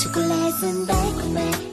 chocolate and back with me.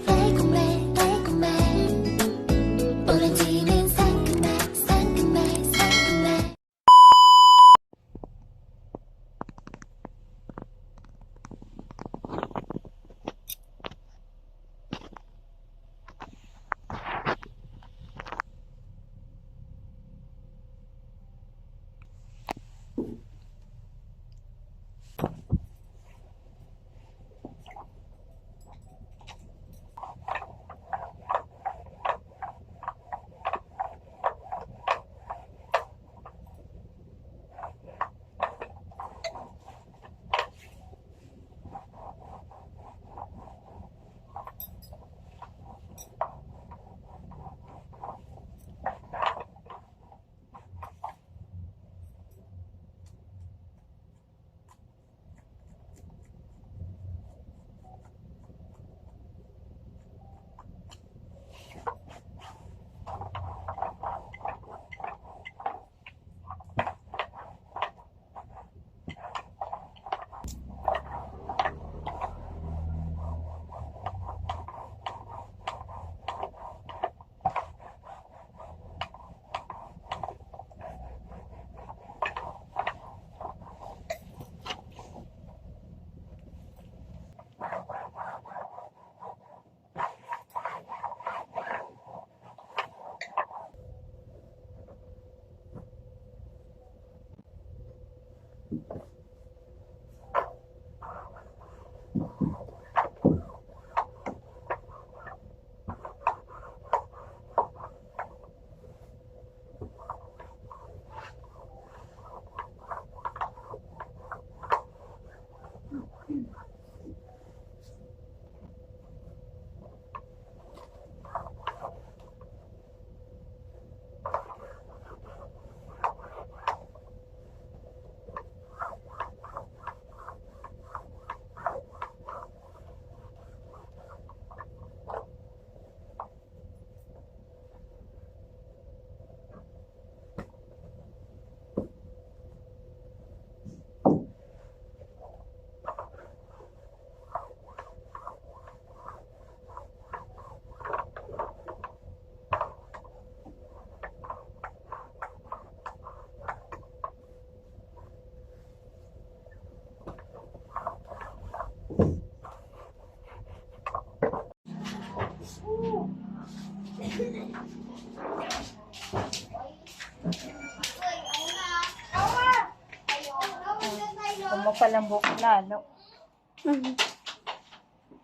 Buhok lalo.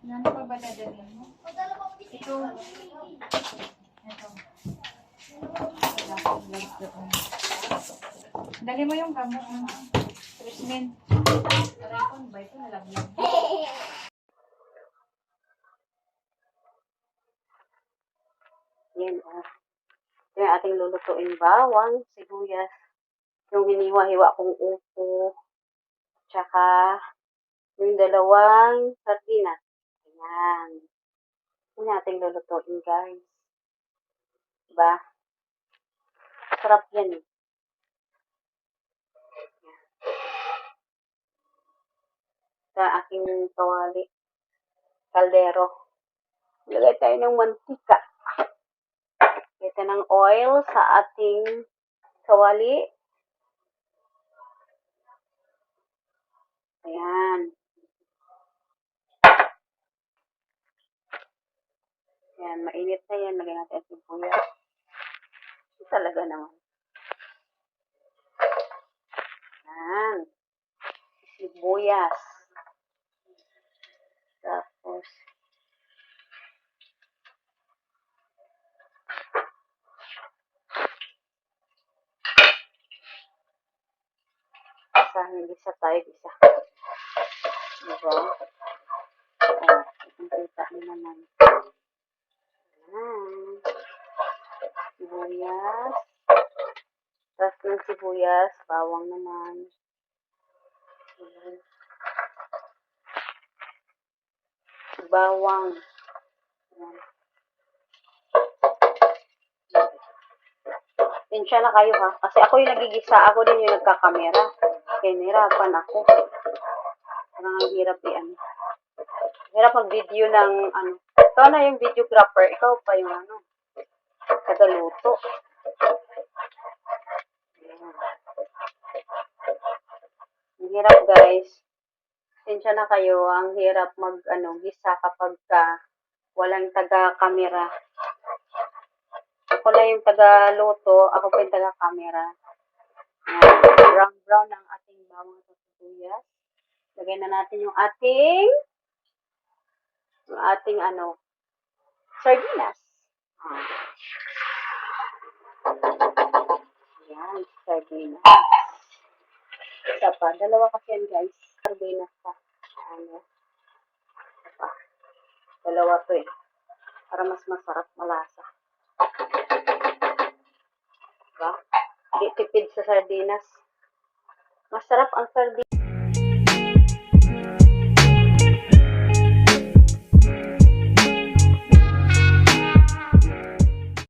Ano pa ba dadalhin mo? Ito. Ito. Dali mo yung gamot mo. Trismin. Aray ko, ba ito nalagyan? Yan. Ito yung ating lulutuin bawang, sibuyas, yung hiniwa-hiwa kong upo, tsaka yung dalawang sardinas. Ayan. Yan ating lulutuin, guys. Diba? Sarap yan. eh. Sa aking kawali. Kaldero. Lagay tayo ng mantika. Ito ng oil sa ating kawali. Ayan. Ayan, mainit na yan. Lagyan natin ang sibuyas. Talaga naman. Ayan. Sibuyas. Tapos, isa, hindi sa tayo, isa. Diba? Oh, itong kita niyo naman. Ayan. Sibuyas. Tapos ng sibuyas, bawang naman. Ayan. Bawang. Ayan. Tensya na kayo ha. Kasi ako yung nagigisa. Ako din yung nagkakamera. Kaya nahirapan ako. Parang ang hirap i ano. Hirap mag-video ng ano. Ikaw na yung videographer. Ikaw pa yung ano. Tagaluto. Ayan. Ang hirap guys. Sensya na kayo. Ang hirap mag ano, gisa kapag ka walang taga-camera. Ako na yung taga-luto. Ako pa yung taga-camera. Brown brown ang ating bawang at sibuyas. Lagay na natin yung ating yung ating ano sardinas. Ayan, sardinas. Isa pa. Dalawa kasi yan, guys. Sardinas. Masarap ang sardinas.